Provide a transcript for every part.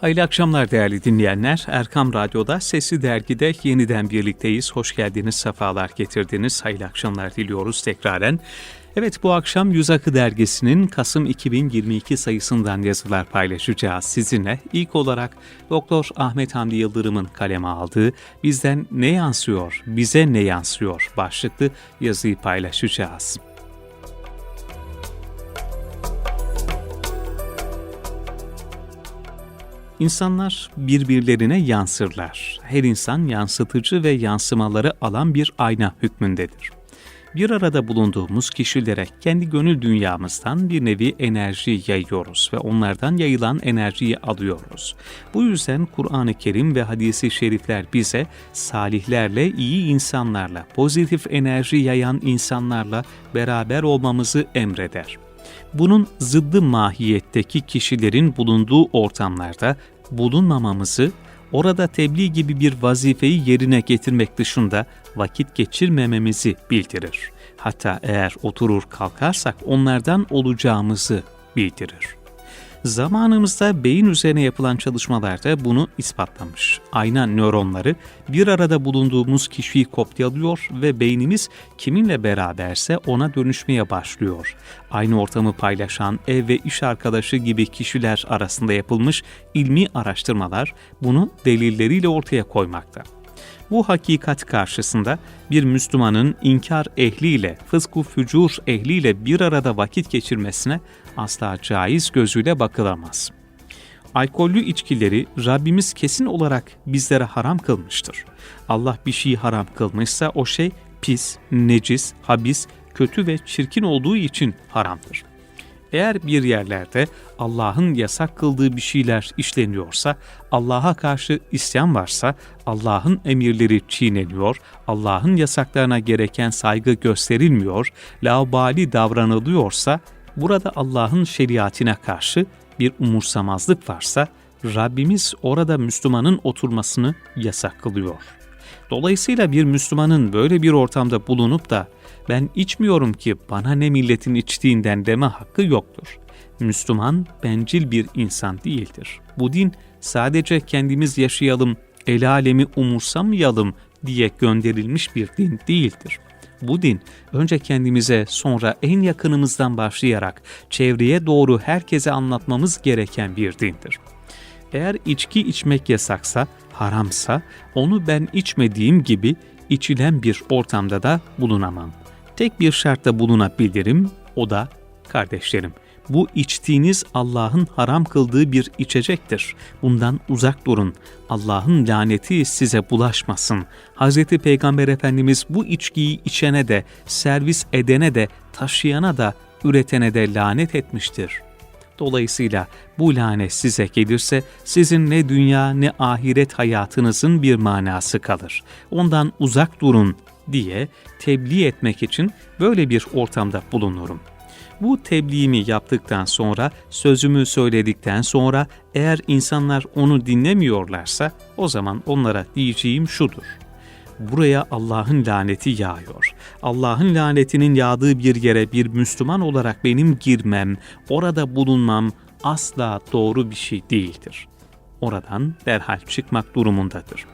Hayırlı akşamlar değerli dinleyenler. Erkam Radyo'da Sesli Dergi'de yeniden birlikteyiz. Hoş geldiniz, sefalar getirdiniz. Hayırlı akşamlar diliyoruz tekraren. Evet bu akşam Yüz Akı Dergisi'nin Kasım 2022 sayısından yazılar paylaşacağız sizinle. İlk olarak Doktor Ahmet Hamdi Yıldırım'ın kaleme aldığı Bizden Ne Yansıyor, Bize Ne Yansıyor başlıklı yazıyı paylaşacağız. İnsanlar birbirlerine yansırlar. Her insan yansıtıcı ve yansımaları alan bir ayna hükmündedir. Bir arada bulunduğumuz kişilere kendi gönül dünyamızdan bir nevi enerji yayıyoruz ve onlardan yayılan enerjiyi alıyoruz. Bu yüzden Kur'an-ı Kerim ve hadisi şerifler bize salihlerle, iyi insanlarla, pozitif enerji yayan insanlarla beraber olmamızı emreder bunun zıddı mahiyetteki kişilerin bulunduğu ortamlarda bulunmamamızı, orada tebliğ gibi bir vazifeyi yerine getirmek dışında vakit geçirmememizi bildirir. Hatta eğer oturur kalkarsak onlardan olacağımızı bildirir. Zamanımızda beyin üzerine yapılan çalışmalarda bunu ispatlamış. Ayna nöronları bir arada bulunduğumuz kişiyi kopyalıyor ve beynimiz kiminle beraberse ona dönüşmeye başlıyor. Aynı ortamı paylaşan ev ve iş arkadaşı gibi kişiler arasında yapılmış ilmi araştırmalar bunu delilleriyle ortaya koymakta. Bu hakikat karşısında bir Müslümanın inkar ehliyle, fısku fücur ehliyle bir arada vakit geçirmesine asla caiz gözüyle bakılamaz. Alkollü içkileri Rabbimiz kesin olarak bizlere haram kılmıştır. Allah bir şeyi haram kılmışsa o şey pis, necis, habis, kötü ve çirkin olduğu için haramdır. Eğer bir yerlerde Allah'ın yasak kıldığı bir şeyler işleniyorsa, Allah'a karşı isyan varsa, Allah'ın emirleri çiğneniyor, Allah'ın yasaklarına gereken saygı gösterilmiyor, laubali davranılıyorsa, burada Allah'ın şeriatine karşı bir umursamazlık varsa, Rabbimiz orada Müslümanın oturmasını yasak kılıyor. Dolayısıyla bir Müslümanın böyle bir ortamda bulunup da ben içmiyorum ki bana ne milletin içtiğinden deme hakkı yoktur. Müslüman bencil bir insan değildir. Bu din sadece kendimiz yaşayalım, el alemi umursamayalım diye gönderilmiş bir din değildir. Bu din önce kendimize sonra en yakınımızdan başlayarak çevreye doğru herkese anlatmamız gereken bir dindir. Eğer içki içmek yasaksa, haramsa onu ben içmediğim gibi içilen bir ortamda da bulunamam. Tek bir şartta bulunabilirim, o da kardeşlerim. Bu içtiğiniz Allah'ın haram kıldığı bir içecektir. Bundan uzak durun. Allah'ın laneti size bulaşmasın. Hz. Peygamber Efendimiz bu içkiyi içene de, servis edene de, taşıyana da, üretene de lanet etmiştir. Dolayısıyla bu lanet size gelirse sizin ne dünya ne ahiret hayatınızın bir manası kalır. Ondan uzak durun diye tebliğ etmek için böyle bir ortamda bulunurum. Bu tebliğimi yaptıktan sonra, sözümü söyledikten sonra eğer insanlar onu dinlemiyorlarsa o zaman onlara diyeceğim şudur. Buraya Allah'ın laneti yağıyor. Allah'ın lanetinin yağdığı bir yere bir Müslüman olarak benim girmem, orada bulunmam asla doğru bir şey değildir. Oradan derhal çıkmak durumundadır.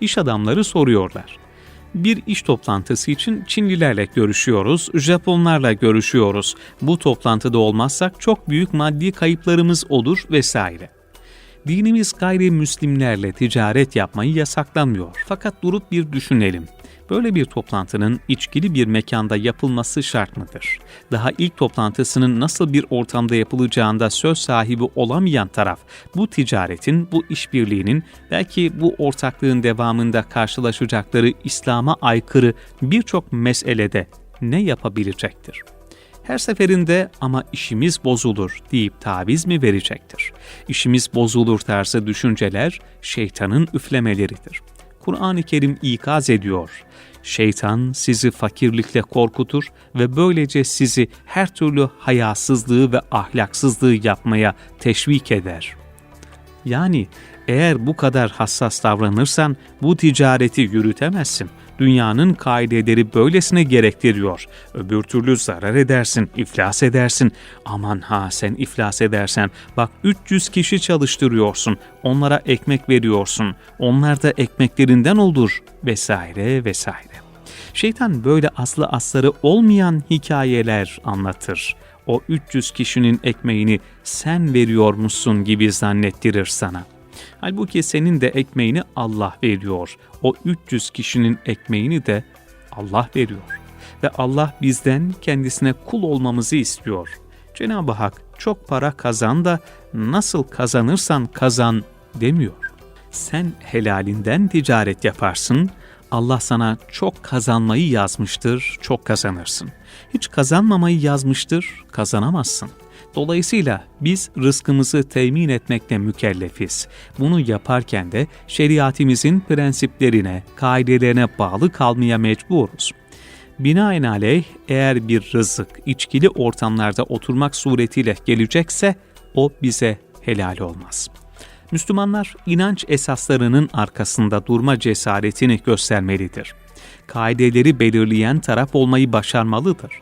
İş adamları soruyorlar bir iş toplantısı için Çinlilerle görüşüyoruz, Japonlarla görüşüyoruz. Bu toplantıda olmazsak çok büyük maddi kayıplarımız olur vesaire. Dinimiz gayrimüslimlerle ticaret yapmayı yasaklamıyor. Fakat durup bir düşünelim. Böyle bir toplantının içkili bir mekanda yapılması şart mıdır? Daha ilk toplantısının nasıl bir ortamda yapılacağında söz sahibi olamayan taraf bu ticaretin, bu işbirliğinin belki bu ortaklığın devamında karşılaşacakları İslam'a aykırı birçok meselede ne yapabilecektir? Her seferinde ama işimiz bozulur deyip taviz mi verecektir? İşimiz bozulur tarzı düşünceler şeytanın üflemeleridir. Kur'an-ı Kerim ikaz ediyor. Şeytan sizi fakirlikle korkutur ve böylece sizi her türlü hayasızlığı ve ahlaksızlığı yapmaya teşvik eder. Yani eğer bu kadar hassas davranırsan bu ticareti yürütemezsin. Dünyanın kaideleri böylesine gerektiriyor. Öbür türlü zarar edersin, iflas edersin. Aman ha sen iflas edersen bak 300 kişi çalıştırıyorsun. Onlara ekmek veriyorsun. Onlar da ekmeklerinden olur vesaire vesaire. Şeytan böyle aslı asları olmayan hikayeler anlatır. O 300 kişinin ekmeğini sen veriyormuşsun gibi zannettirir sana. Halbuki senin de ekmeğini Allah veriyor. O 300 kişinin ekmeğini de Allah veriyor. Ve Allah bizden kendisine kul olmamızı istiyor. Cenab-ı Hak çok para kazan da nasıl kazanırsan kazan demiyor. Sen helalinden ticaret yaparsın, Allah sana çok kazanmayı yazmıştır, çok kazanırsın. Hiç kazanmamayı yazmıştır, kazanamazsın. Dolayısıyla biz rızkımızı temin etmekle mükellefiz. Bunu yaparken de şeriatimizin prensiplerine, kaidelerine bağlı kalmaya mecburuz. Binaenaleyh eğer bir rızık içkili ortamlarda oturmak suretiyle gelecekse o bize helal olmaz.'' Müslümanlar inanç esaslarının arkasında durma cesaretini göstermelidir. Kaideleri belirleyen taraf olmayı başarmalıdır.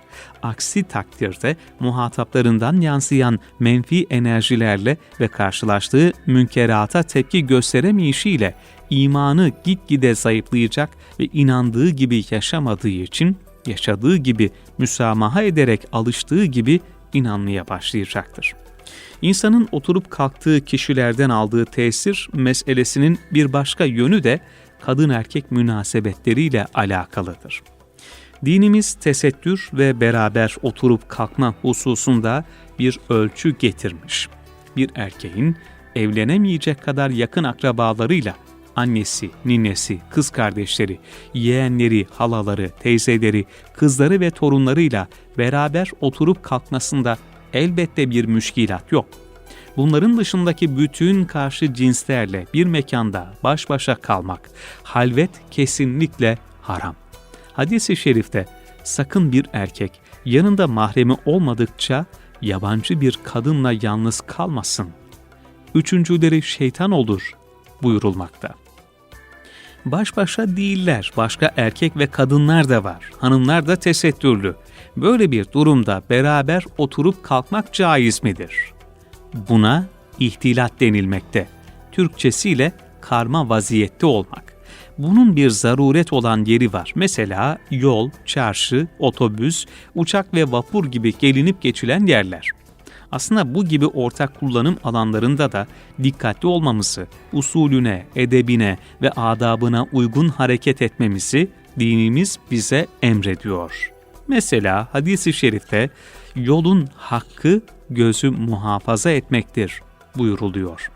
Aksi takdirde muhataplarından yansıyan menfi enerjilerle ve karşılaştığı münkerata tepki gösteremeyişiyle imanı gitgide zayıflayacak ve inandığı gibi yaşamadığı için yaşadığı gibi müsamaha ederek alıştığı gibi inanmaya başlayacaktır. İnsanın oturup kalktığı kişilerden aldığı tesir meselesinin bir başka yönü de kadın erkek münasebetleriyle alakalıdır. Dinimiz tesettür ve beraber oturup kalkma hususunda bir ölçü getirmiş. Bir erkeğin evlenemeyecek kadar yakın akrabalarıyla annesi, ninesi, kız kardeşleri, yeğenleri, halaları, teyzeleri, kızları ve torunlarıyla beraber oturup kalkmasında elbette bir müşkilat yok. Bunların dışındaki bütün karşı cinslerle bir mekanda baş başa kalmak, halvet kesinlikle haram. Hadis-i şerifte sakın bir erkek yanında mahremi olmadıkça yabancı bir kadınla yalnız kalmasın. Üçüncüleri şeytan olur buyurulmakta. Baş başa değiller, başka erkek ve kadınlar da var. Hanımlar da tesettürlü. Böyle bir durumda beraber oturup kalkmak caiz midir? Buna ihtilat denilmekte. Türkçesiyle karma vaziyette olmak. Bunun bir zaruret olan yeri var. Mesela yol, çarşı, otobüs, uçak ve vapur gibi gelinip geçilen yerler. Aslında bu gibi ortak kullanım alanlarında da dikkatli olmamızı, usulüne, edebine ve adabına uygun hareket etmemizi dinimiz bize emrediyor. Mesela hadisi şerifte yolun hakkı gözü muhafaza etmektir buyuruluyor.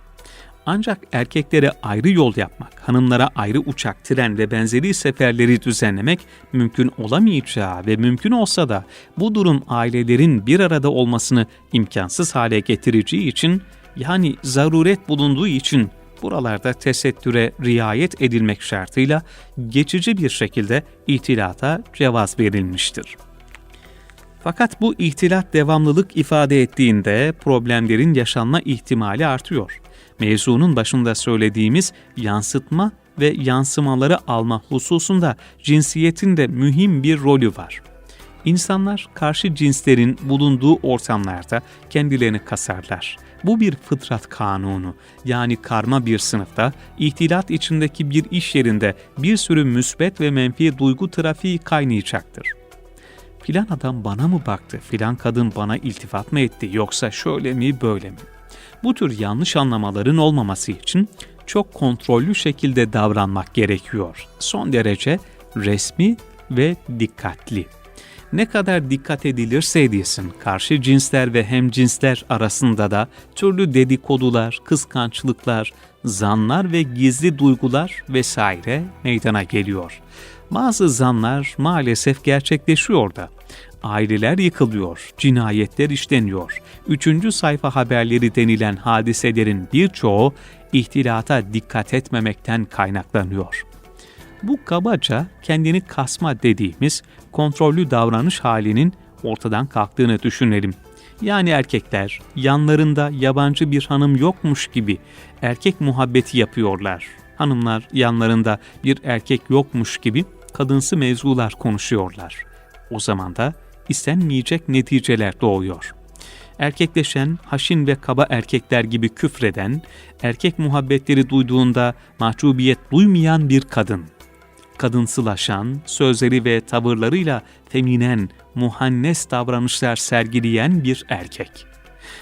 Ancak erkeklere ayrı yol yapmak, hanımlara ayrı uçak, tren ve benzeri seferleri düzenlemek mümkün olamayacağı ve mümkün olsa da bu durum ailelerin bir arada olmasını imkansız hale getireceği için yani zaruret bulunduğu için buralarda tesettüre riayet edilmek şartıyla geçici bir şekilde itilata cevaz verilmiştir. Fakat bu ihtilat devamlılık ifade ettiğinde problemlerin yaşanma ihtimali artıyor. Mevzunun başında söylediğimiz yansıtma ve yansımaları alma hususunda cinsiyetin de mühim bir rolü var. İnsanlar karşı cinslerin bulunduğu ortamlarda kendilerini kasarlar. Bu bir fıtrat kanunu. Yani karma bir sınıfta, ihtilat içindeki bir iş yerinde bir sürü müsbet ve menfi duygu trafiği kaynayacaktır. Filan adam bana mı baktı, filan kadın bana iltifat mı etti yoksa şöyle mi böyle mi? Bu tür yanlış anlamaların olmaması için çok kontrollü şekilde davranmak gerekiyor. Son derece resmi ve dikkatli. Ne kadar dikkat edilirse edilsin karşı cinsler ve hem cinsler arasında da türlü dedikodular, kıskançlıklar, zanlar ve gizli duygular vesaire meydana geliyor. Bazı zanlar maalesef gerçekleşiyor da aileler yıkılıyor, cinayetler işleniyor. Üçüncü sayfa haberleri denilen hadiselerin birçoğu ihtilata dikkat etmemekten kaynaklanıyor. Bu kabaca kendini kasma dediğimiz kontrollü davranış halinin ortadan kalktığını düşünelim. Yani erkekler yanlarında yabancı bir hanım yokmuş gibi erkek muhabbeti yapıyorlar. Hanımlar yanlarında bir erkek yokmuş gibi kadınsı mevzular konuşuyorlar. O zaman da istenmeyecek neticeler doğuyor. Erkekleşen, haşin ve kaba erkekler gibi küfreden, erkek muhabbetleri duyduğunda mahcubiyet duymayan bir kadın. Kadınsılaşan, sözleri ve tavırlarıyla feminen, muhannes davranışlar sergileyen bir erkek.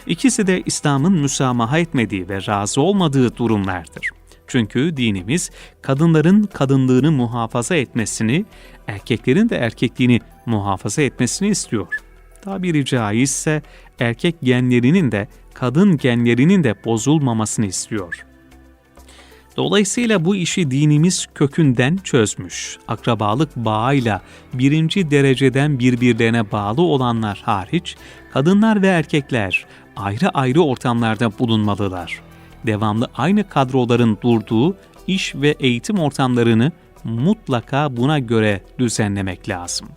İkisi de İslam'ın müsamaha etmediği ve razı olmadığı durumlardır. Çünkü dinimiz kadınların kadınlığını muhafaza etmesini, erkeklerin de erkekliğini muhafaza etmesini istiyor. Tabiri caizse erkek genlerinin de kadın genlerinin de bozulmamasını istiyor. Dolayısıyla bu işi dinimiz kökünden çözmüş. Akrabalık bağıyla birinci dereceden birbirlerine bağlı olanlar hariç, kadınlar ve erkekler ayrı ayrı ortamlarda bulunmalılar. Devamlı aynı kadroların durduğu iş ve eğitim ortamlarını mutlaka buna göre düzenlemek lazım.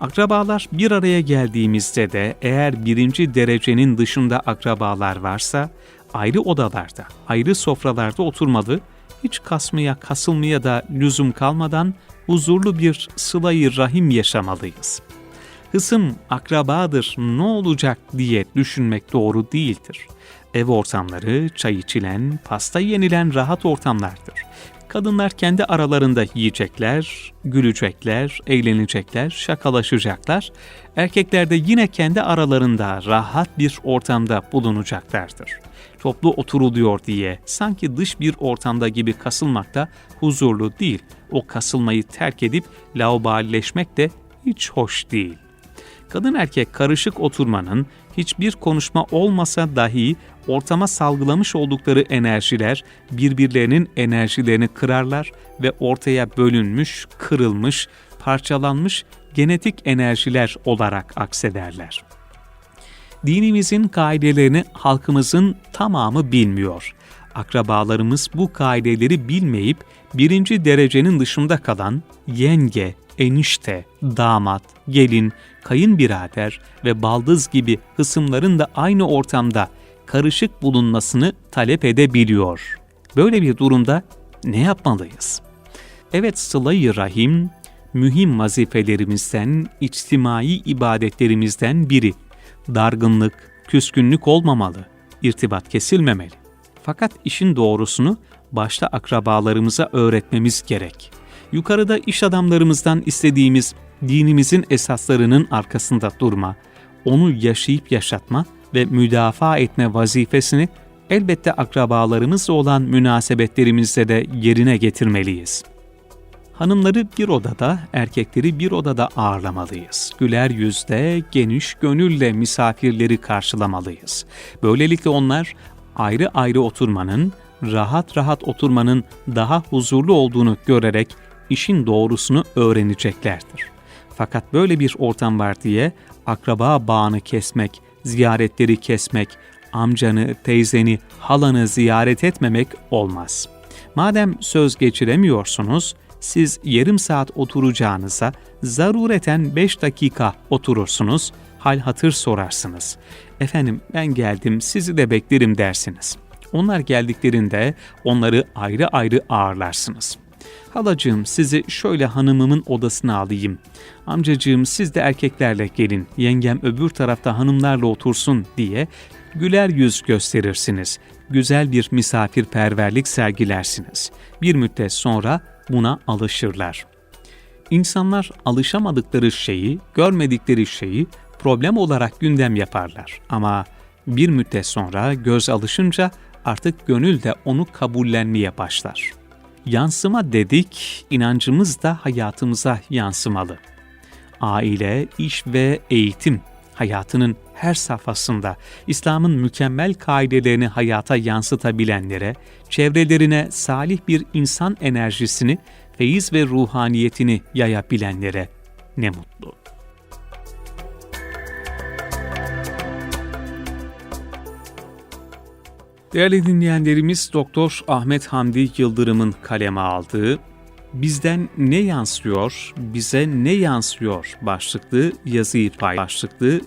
Akrabalar bir araya geldiğimizde de eğer birinci derecenin dışında akrabalar varsa ayrı odalarda, ayrı sofralarda oturmalı, hiç kasmaya kasılmaya da lüzum kalmadan huzurlu bir sılayı rahim yaşamalıyız. Hısım akrabadır ne olacak diye düşünmek doğru değildir. Ev ortamları çay içilen, pasta yenilen rahat ortamlardır. Kadınlar kendi aralarında yiyecekler, gülecekler, eğlenecekler, şakalaşacaklar. Erkekler de yine kendi aralarında rahat bir ortamda bulunacaklardır. Toplu oturuluyor diye sanki dış bir ortamda gibi kasılmak da huzurlu değil. O kasılmayı terk edip laubalileşmek de hiç hoş değil. Kadın erkek karışık oturmanın hiçbir konuşma olmasa dahi ortama salgılamış oldukları enerjiler birbirlerinin enerjilerini kırarlar ve ortaya bölünmüş, kırılmış, parçalanmış genetik enerjiler olarak aksederler. Dinimizin kaidelerini halkımızın tamamı bilmiyor. Akrabalarımız bu kaideleri bilmeyip birinci derecenin dışında kalan yenge, enişte, damat, gelin, kayınbirader ve baldız gibi hısımların da aynı ortamda karışık bulunmasını talep edebiliyor. Böyle bir durumda ne yapmalıyız? Evet sıla-i rahim mühim vazifelerimizden, içtimai ibadetlerimizden biri. Dargınlık, küskünlük olmamalı, irtibat kesilmemeli. Fakat işin doğrusunu başta akrabalarımıza öğretmemiz gerek. Yukarıda iş adamlarımızdan istediğimiz dinimizin esaslarının arkasında durma, onu yaşayıp yaşatma ve müdafaa etme vazifesini elbette akrabalarımızla olan münasebetlerimizde de yerine getirmeliyiz. Hanımları bir odada, erkekleri bir odada ağırlamalıyız. Güler yüzle, geniş gönülle misafirleri karşılamalıyız. Böylelikle onlar ayrı ayrı oturmanın, rahat rahat oturmanın daha huzurlu olduğunu görerek işin doğrusunu öğreneceklerdir. Fakat böyle bir ortam var diye akraba bağını kesmek, ziyaretleri kesmek, amcanı, teyzeni, halanı ziyaret etmemek olmaz. Madem söz geçiremiyorsunuz, siz yarım saat oturacağınıza zarureten 5 dakika oturursunuz, hal hatır sorarsınız. Efendim ben geldim sizi de beklerim dersiniz. Onlar geldiklerinde onları ayrı ayrı ağırlarsınız. Halacığım sizi şöyle hanımımın odasına alayım. Amcacığım siz de erkeklerle gelin, yengem öbür tarafta hanımlarla otursun diye güler yüz gösterirsiniz. Güzel bir misafirperverlik sergilersiniz. Bir müddet sonra buna alışırlar. İnsanlar alışamadıkları şeyi, görmedikleri şeyi problem olarak gündem yaparlar. Ama bir müddet sonra göz alışınca artık gönül de onu kabullenmeye başlar. Yansıma dedik, inancımız da hayatımıza yansımalı. Aile, iş ve eğitim hayatının her safhasında İslam'ın mükemmel kaidelerini hayata yansıtabilenlere, çevrelerine salih bir insan enerjisini, feyiz ve ruhaniyetini yayabilenlere ne mutlu. Değerli dinleyenlerimiz Doktor Ahmet Hamdi Yıldırım'ın kaleme aldığı Bizden ne yansıyor, bize ne yansıyor başlıklı yazıyı pay başlıklı